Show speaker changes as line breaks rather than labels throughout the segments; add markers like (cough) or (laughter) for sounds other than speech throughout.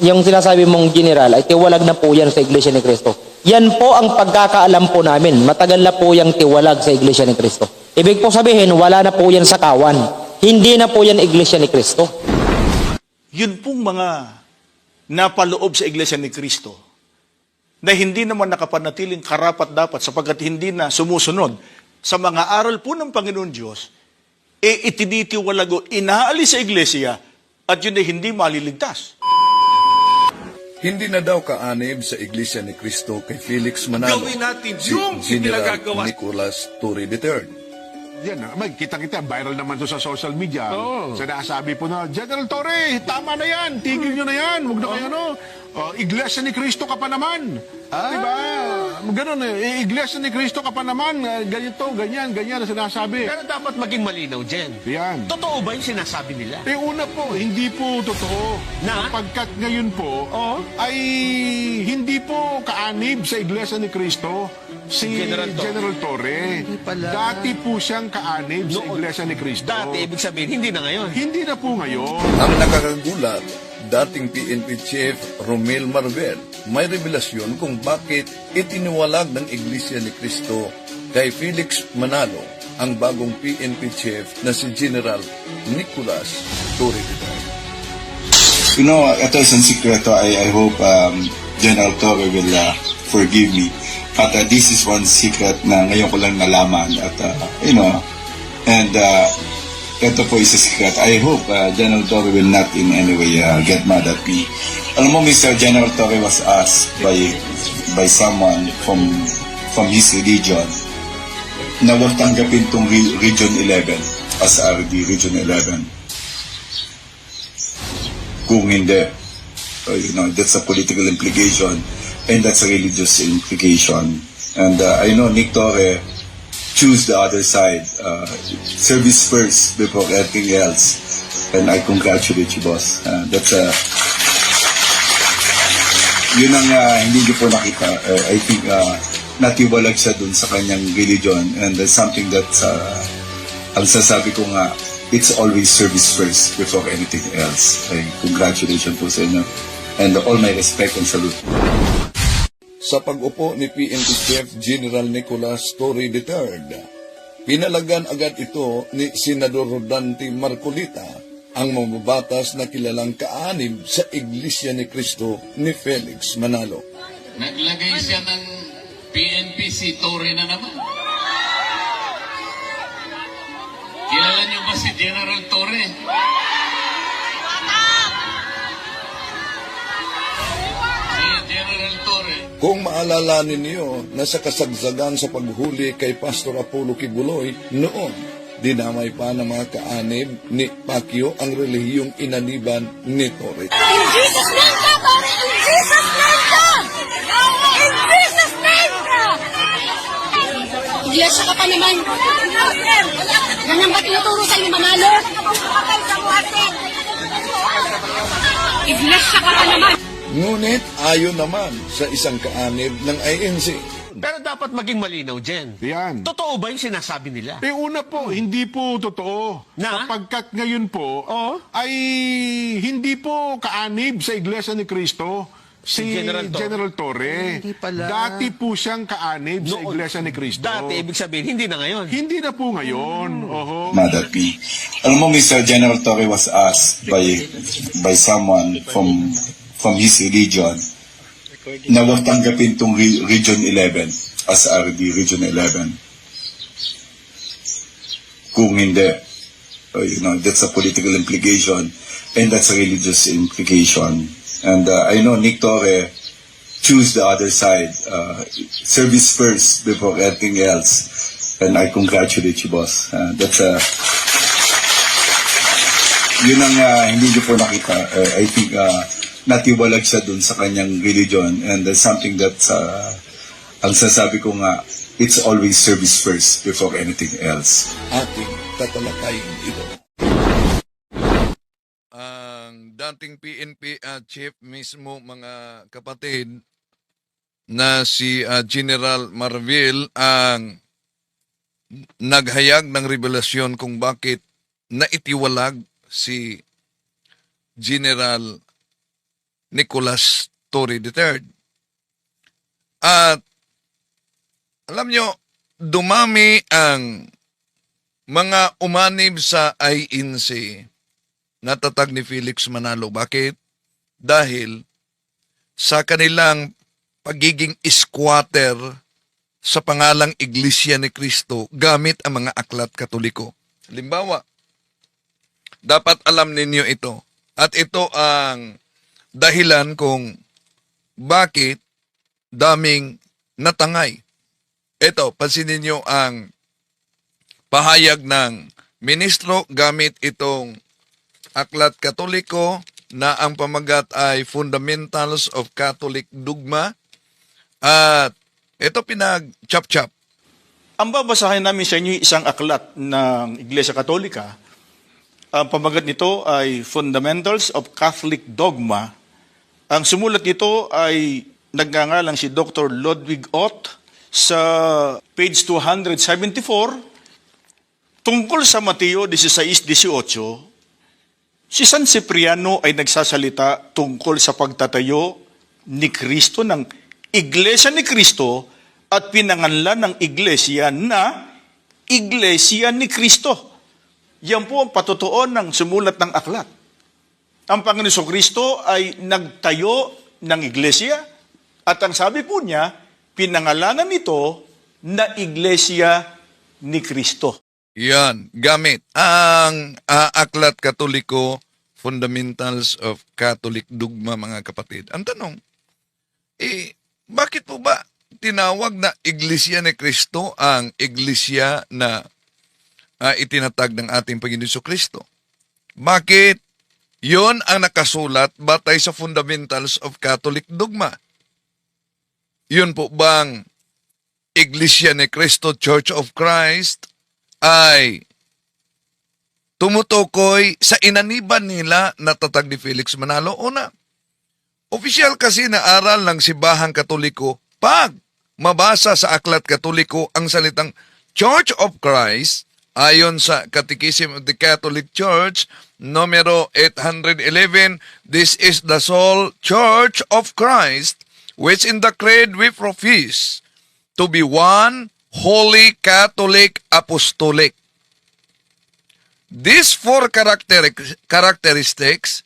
yung sinasabi mong general ay tiwalag na po yan sa Iglesia ni Cristo. Yan po ang pagkakaalam po namin. Matagal na po yung tiwalag sa Iglesia ni Cristo. Ibig po sabihin, wala na po yan sa kawan. Hindi na po yan Iglesia ni Cristo.
Yun pong mga napaloob sa Iglesia ni Kristo na hindi naman nakapanatiling karapat dapat sapagkat hindi na sumusunod sa mga aral po ng Panginoon Diyos, e itinitiwalag o inaalis sa Iglesia at yun ay hindi maliligtas.
Hindi na daw kaanib sa Iglesia ni Cristo kay Felix Manalo.
Gawin natin
si
yung
General. Nicolas Torre III.
Yan, ah, may kita-kita, viral naman to sa social media. Sinasabi po na, General Torre, tama na yan, tigil nyo na yan, huwag na kayo, no? Oh, iglesia ni Cristo ka pa naman.
Ah.
Diba? Ganun eh, iglesia ni Cristo ka pa naman, ah, ganito, ganyan, ganyan, na sinasabi.
Pero dapat maging malinaw, Jen.
Yan.
Totoo ba yung sinasabi nila?
Eh una po, hindi po totoo.
Na?
Sapagkat ngayon po,
Oo.
ay hindi po kaanib sa Iglesia ni Cristo si
General
General
Torre.
Torre.
pala.
Dati po siyang kaanib sa
Noon.
Iglesia ni Cristo.
Dati, ibig sabihin, hindi na ngayon.
Hindi na po ngayon.
Ang nakakagulat, dating PNP Chief Romel Marvel, may revelasyon kung bakit itiniwalag ng Iglesia ni Cristo kay Felix Manalo ang bagong PNP Chief na si General Nicolas Torre.
You know, ito isang sikreto. I, I hope um, General Torre will uh, forgive me. But uh, this is one secret na ngayon ko lang nalaman. At, uh, you know, and uh, ito po isa secret. I hope uh, General Torre will not in any way uh, get mad at me. Alam mo, Mr. General Torre was asked by by someone from from his religion na huwag tanggapin tong re- Region 11 as RD Region 11 kung hindi, uh, you know, that's a political implication and that's a religious implication. And uh, I know Nick Torre choose the other side, uh, service first before anything else. And I congratulate you, boss. Uh, that's a, yun ang uh, hindi niyo po nakita. Uh, I think uh, natiwalag siya dun sa kanyang religion and that's something that uh, ang sasabi ko nga, it's always service first before anything else. Ay, congratulations po sa inyo. And all my respect and salute.
Sa pag-upo ni PNP Chief General Nicolas Torre III, pinalagan agad ito ni Senador Rodante Marcolita ang mamabatas na kilalang kaanib sa Iglesia ni Cristo ni Felix Manalo.
Naglagay siya ng PNP si Torre na naman. Kilala niyo ba si General Torre?
Kung maalala ninyo na sa kasagsagan sa paghuli kay Pastor Apollo Kibuloy noon, dinamay pa ng mga kaanib ni Pacquiao ang relihiyong inaniban ni Torre.
In Jesus' name ka, Tore! In Jesus' name ka! In Jesus' name ka! Iglesia ka pa naman. Ganyan ba tinuturo sa'yo manalo? Iglesia ka pa naman.
Ngunit ayon naman sa isang kaanib ng INC.
Pero dapat maging malinaw, Jen.
Yan.
Totoo ba yung sinasabi nila?
Eh una po, hindi po totoo.
Na?
Sapagkat ngayon po,
Oo.
ay hindi po kaanib sa Iglesia ni Cristo si
General
General
Torre.
Torre.
Hindi pala.
Dati po siyang kaanib sa
Noon.
Iglesia ni Cristo.
Dati, ibig sabihin, hindi na ngayon.
Hindi na po ngayon. Oho.
Mad at me. Alam mo, Mr. General Torre was asked by by someone from from his religion na huwag tanggapin tong re- Region 11 as RD Region 11. Kung hindi, uh, you know, that's a political implication and that's a religious implication. And uh, I know Nick Torre choose the other side, uh, service first before anything else. And I congratulate you, boss. Uh, that's a, yun ang uh, hindi niyo po nakita. Uh, I think uh, natiwalag siya dun sa kanyang religion and that's something that uh, ang sasabi ko nga, it's always service first before anything else.
Ating tatalakayin ito. Ang dating PNP uh, chief mismo mga kapatid na si uh, General Marvil ang naghayag ng revelasyon kung bakit naitiwalag si General Nicolas Torre III. At alam nyo, dumami ang mga umanib sa INC natatag ni Felix Manalo. Bakit? Dahil sa kanilang pagiging squatter sa pangalang Iglesia ni Cristo gamit ang mga aklat katoliko. Halimbawa, dapat alam ninyo ito. At ito ang dahilan kung bakit daming natangay. Ito, pansinin nyo ang pahayag ng ministro gamit itong aklat katoliko na ang pamagat ay Fundamentals of Catholic Dogma at ito pinag-chop-chop.
Ang babasahin namin sa inyo isang aklat ng Iglesia Katolika. Ang pamagat nito ay Fundamentals of Catholic Dogma. Ang sumulat nito ay nagngangalang si Dr. Ludwig Ott sa page 274 tungkol sa Mateo 16-18 Si San Cipriano ay nagsasalita tungkol sa pagtatayo ni Kristo ng Iglesia ni Kristo at pinanganlan ng Iglesia na Iglesia ni Kristo. Yan po ang patutuon ng sumulat ng aklat. Ang Panginoon Kristo ay nagtayo ng Iglesia at ang sabi po niya, pinangalanan nito na Iglesia ni Kristo.
Yan, gamit ang ah, aklat katoliko, Fundamentals of Catholic Dogma, mga kapatid. Ang tanong, eh, bakit po ba tinawag na Iglesia ni Kristo ang Iglesia na ah, itinatag ng ating Panginoon Kristo? Bakit? Yon ang nakasulat batay sa Fundamentals of Catholic Dogma. Yun po bang Iglesia ni Cristo Church of Christ ay tumutukoy sa inaniban nila na tatag ni Felix Manalo. Una, opisyal kasi na aral ng Sibahang Katoliko pag mabasa sa Aklat Katoliko ang salitang Church of Christ ayon sa Catechism of the Catholic Church numero 811 this is the sole church of Christ which in the creed we profess to be one holy Catholic apostolic. These four character- characteristics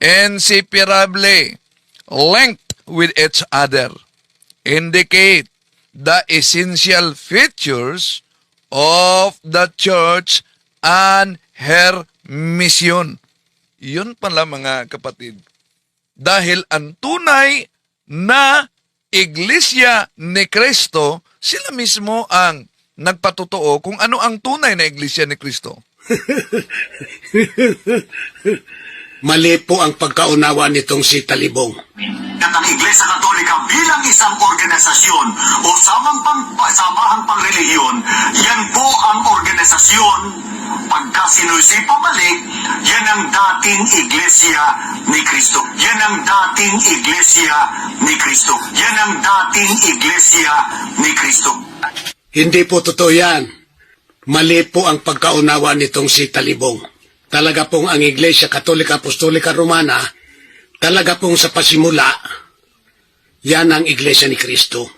inseparably linked with each other indicate the essential features of the church and her mission. Yun pala mga kapatid. Dahil ang tunay na iglesia ni Kristo, sila mismo ang nagpatutuo kung ano ang tunay na iglesia ni Kristo. (laughs)
Mali po ang pagkaunawa nitong si Talibong.
ng Iglesia Katolika bilang isang organisasyon o samang pang, samahang pangrelihiyon, yan po ang organisasyon. Pagka sinusipa balik, yan ang dating Iglesia ni Kristo. Yan ang dating Iglesia ni Kristo. Yan ang dating Iglesia ni Kristo.
Hindi po totoo yan. Mali po ang pagkaunawa nitong si Talibong. Talaga pong ang Iglesia Katolika Apostolika Romana, talaga pong sa pasimula, yan ang Iglesia ni Kristo. (laughs)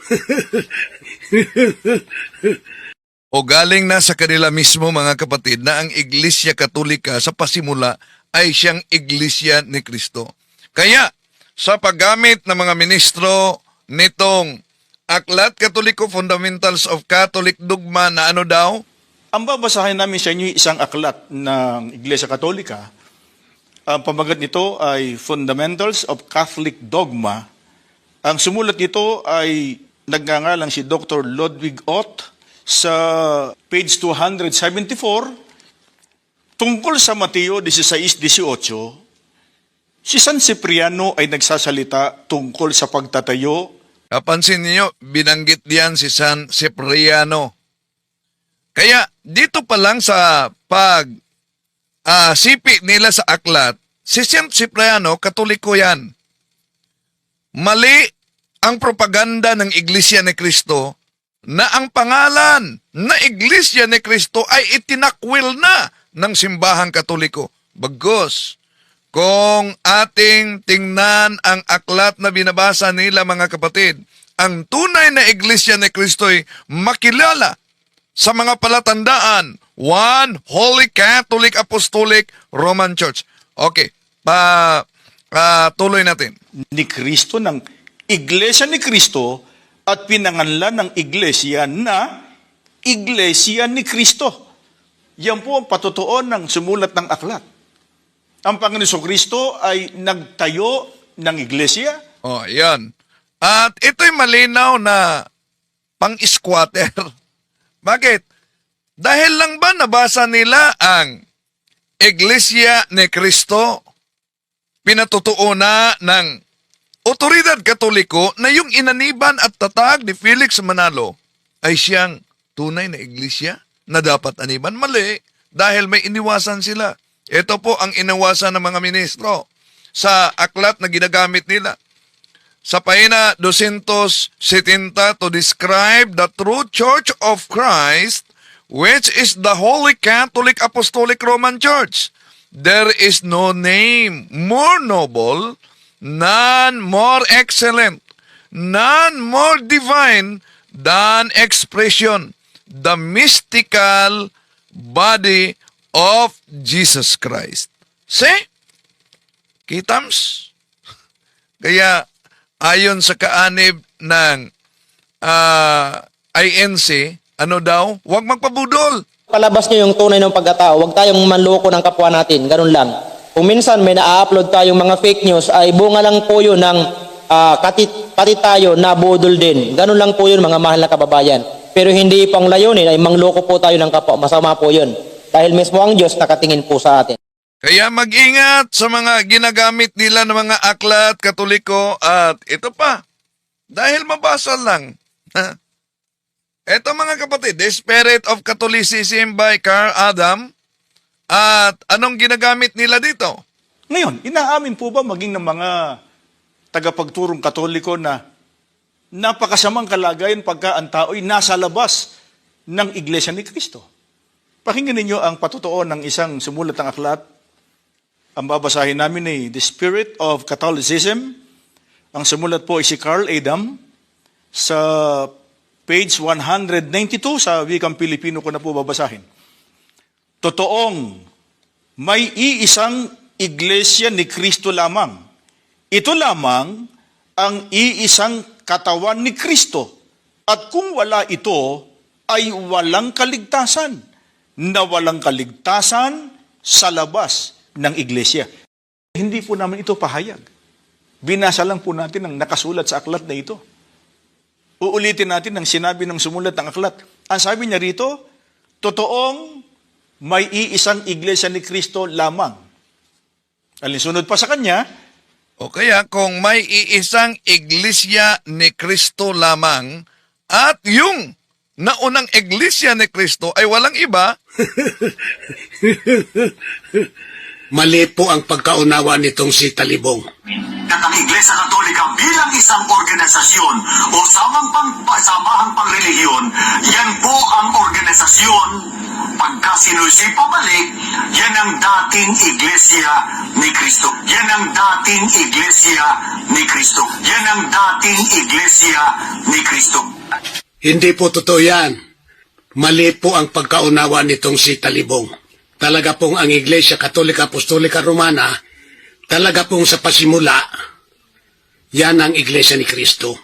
O galing na sa kanila mismo mga kapatid na ang Iglesia Katolika sa pasimula ay siyang Iglesia ni Kristo. Kaya sa paggamit ng mga ministro nitong Aklat Katoliko Fundamentals of Catholic Dogma na ano daw?
Ang babasahin namin sa inyo isang aklat ng Iglesia Katolika. Ang pamagat nito ay Fundamentals of Catholic Dogma. Ang sumulat nito ay nagngangalang si Dr. Ludwig Ott sa page 274 tungkol sa Mateo 16-18. Si San Cipriano ay nagsasalita tungkol sa pagtatayo
Napansin niyo, binanggit diyan si San Cipriano. Kaya dito pa lang sa pag ah, sipi nila sa aklat, si San Cipriano, katoliko yan. Mali ang propaganda ng Iglesia ni Kristo na ang pangalan na Iglesia ni Kristo ay itinakwil na ng simbahang katoliko. Bagos, kung ating tingnan ang aklat na binabasa nila mga kapatid, ang tunay na iglesia ni Kristo'y makilala sa mga palatandaan. One, Holy Catholic Apostolic Roman Church. Okay, pa ah, tuloy natin.
Ni Kristo ng Iglesia ni Kristo at pinanganlan ng Iglesia na Iglesia ni Kristo. Yan po ang patutuon ng sumulat ng aklat. Ang Panginoon Kristo ay nagtayo ng Iglesia
Oh, yan. At ito'y malinaw na pang-squatter. (laughs) Bakit? Dahil lang ba nabasa nila ang Iglesia ni Kristo? Pinatutuo na ng otoridad katoliko na yung inaniban at tatag ni Felix Manalo ay siyang tunay na iglesia na dapat aniban. Mali, dahil may iniwasan sila. Ito po ang inawasan ng mga ministro sa aklat na ginagamit nila sa pahina 270 to describe the true Church of Christ, which is the Holy Catholic Apostolic Roman Church. There is no name more noble, none more excellent, none more divine than expression, the mystical body of Jesus Christ. See? Kitams? (laughs) Kaya ayon sa kaanib ng ah, INC, ano daw? Huwag magpabudol.
Palabas niyo yung tunay ng pagkatao. Huwag tayong manloko ng kapwa natin. Ganun lang. Kung minsan may na-upload tayong mga fake news, ay bunga lang po yun ng ah, katit, pati tayo na budol din. Ganun lang po yun mga mahal na kababayan. Pero hindi pang layunin ay mangloko po tayo ng kapwa. Masama po yun. Dahil mismo ang Diyos nakatingin po sa atin.
Kaya mag-ingat sa mga ginagamit nila ng mga aklat katoliko at ito pa, dahil mabasa lang. (laughs) Ha? Ito mga kapatid, The Spirit of Catholicism by Carl Adam. At anong ginagamit nila dito?
Ngayon, inaamin po ba maging ng mga tagapagturong katoliko na napakasamang kalagayan pagka ang tao'y nasa labas ng Iglesia ni Kristo? Pakinggan ninyo ang patutuo ng isang sumulat ng aklat. Ang babasahin namin ay The Spirit of Catholicism. Ang sumulat po ay si Carl Adam sa page 192 sa Wikang Pilipino ko na po babasahin. Totoong may iisang iglesia ni Kristo lamang. Ito lamang ang iisang katawan ni Kristo. At kung wala ito, ay walang kaligtasan. Na walang kaligtasan sa labas ng iglesia. Hindi po namin ito pahayag. Binasa lang po natin ang nakasulat sa aklat na ito. Uulitin natin ang sinabi ng sumulat ng aklat. Ang sabi niya rito, totoong may iisang iglesia ni Kristo lamang. Alinsunod pa sa kanya,
O kaya kung may iisang iglesia ni Kristo lamang at yung naunang iglesia ni Kristo ay walang iba, (laughs)
Mali po ang pagkaunawa nitong si Talibong.
at ang Iglesia Katolika bilang isang organisasyon o samang pang, samahang pangrelihiyon, yan po ang organisasyon pagka sinusi pabalik, yan ang dating Iglesia ni Kristo. Yan ang dating Iglesia ni Kristo. Yan ang dating Iglesia ni Kristo.
Hindi po totoo yan. Mali po ang pagkaunawa nitong si Talibong. Talaga pong ang Iglesia Katolika Apostolika Romana, talaga pong sa pasimula, yan ang Iglesia ni Kristo. (laughs)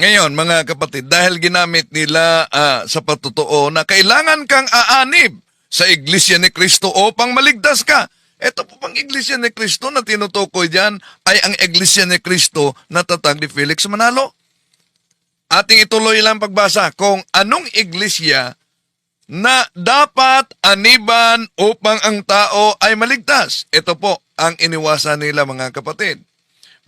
Ngayon, mga kapatid, dahil ginamit nila ah, sa patutuo na kailangan kang aanib sa Iglesia ni Kristo upang maligtas ka. Ito po pang Iglesia ni Kristo na tinutukoy dyan ay ang Iglesia ni Kristo na tatag ni Felix Manalo. Ating ituloy lang pagbasa kung anong iglesia na dapat aniban upang ang tao ay maligtas. Ito po ang iniwasan nila mga kapatid.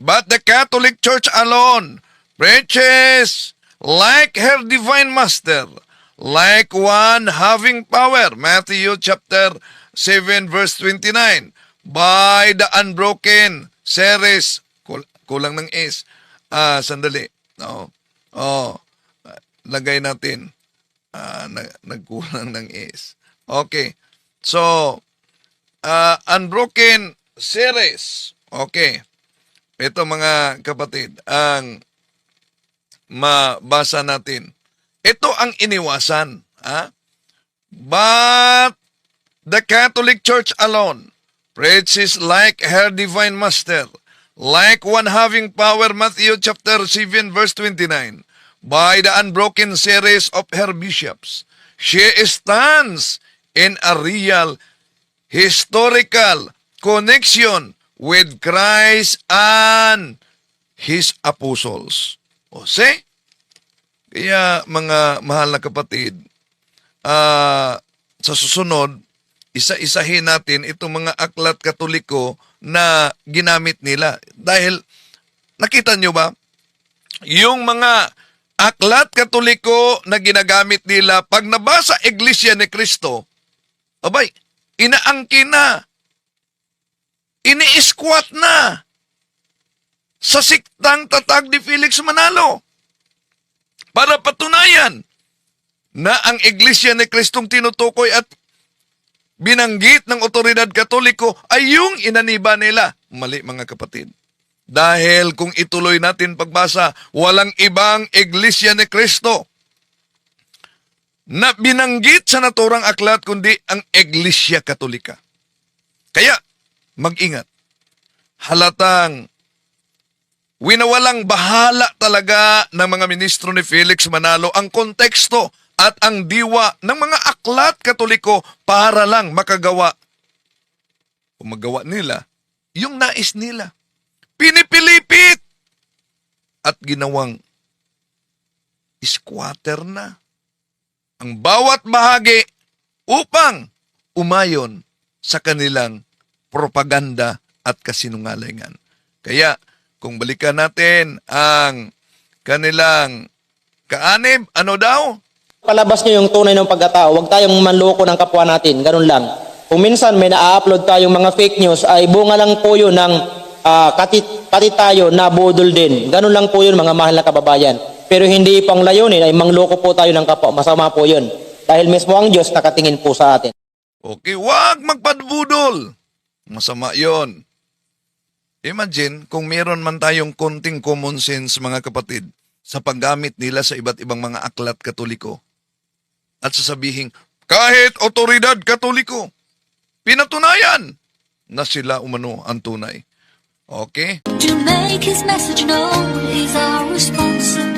But the Catholic Church alone preaches like her divine master, like one having power. Matthew chapter 7 verse 29. By the unbroken series. Kul- kulang ng S. Ah, sandali. No. Oh. Lagay natin. Na- nagkulang ng S. Okay. So, ah, Unbroken Series. Okay. Ito mga kapatid, ang mabasa natin. Ito ang iniwasan. Ha? But the Catholic Church alone preaches like her divine master, like one having power, Matthew chapter 7 verse 29, by the unbroken series of her bishops. She stands in a real historical connection with Christ and His apostles. O see? Kaya mga mahal na kapatid, ah, sa susunod, isa-isahin natin itong mga aklat katoliko na ginamit nila. Dahil, nakita nyo ba? Yung mga aklat katoliko na ginagamit nila, pag nabasa Iglesia ni Cristo, abay, inaangkin na. Ini-squat na sa siktang tatag ni Felix Manalo para patunayan na ang Iglesia ni Kristong tinutukoy at binanggit ng otoridad katoliko ay yung inaniba nila. Mali mga kapatid. Dahil kung ituloy natin pagbasa, walang ibang Iglesia ni Kristo na binanggit sa naturang aklat kundi ang Iglesia Katolika. Kaya, mag-ingat. Halatang winawalang bahala talaga ng mga ministro ni Felix Manalo ang konteksto at ang diwa ng mga aklat katoliko para lang makagawa o magawa nila yung nais nila. Pinipilipit at ginawang squatter na ang bawat bahagi upang umayon sa kanilang propaganda at kasinungalingan. Kaya, kung balikan natin ang kanilang kaanib, ano daw?
Palabas nyo yung tunay ng pagkatao. Huwag tayong manloko ng kapwa natin. Ganun lang. Kung minsan may na-upload tayong mga fake news, ay bunga lang po yun ng ah, katit, katit tayo na budol din. Ganun lang po yun mga mahal na kababayan. Pero hindi pang layunin ay mangloko po tayo ng kapwa. Masama po yun. Dahil mismo ang Diyos nakatingin po sa atin.
Okay, wag magpadbudol. Masama yon. Imagine kung meron man tayong konting common sense mga kapatid sa paggamit nila sa iba't ibang mga aklat katoliko. At sasabihin, kahit otoridad katoliko, pinatunayan na sila umano ang tunay. Okay?
To make his message known is our responsibility.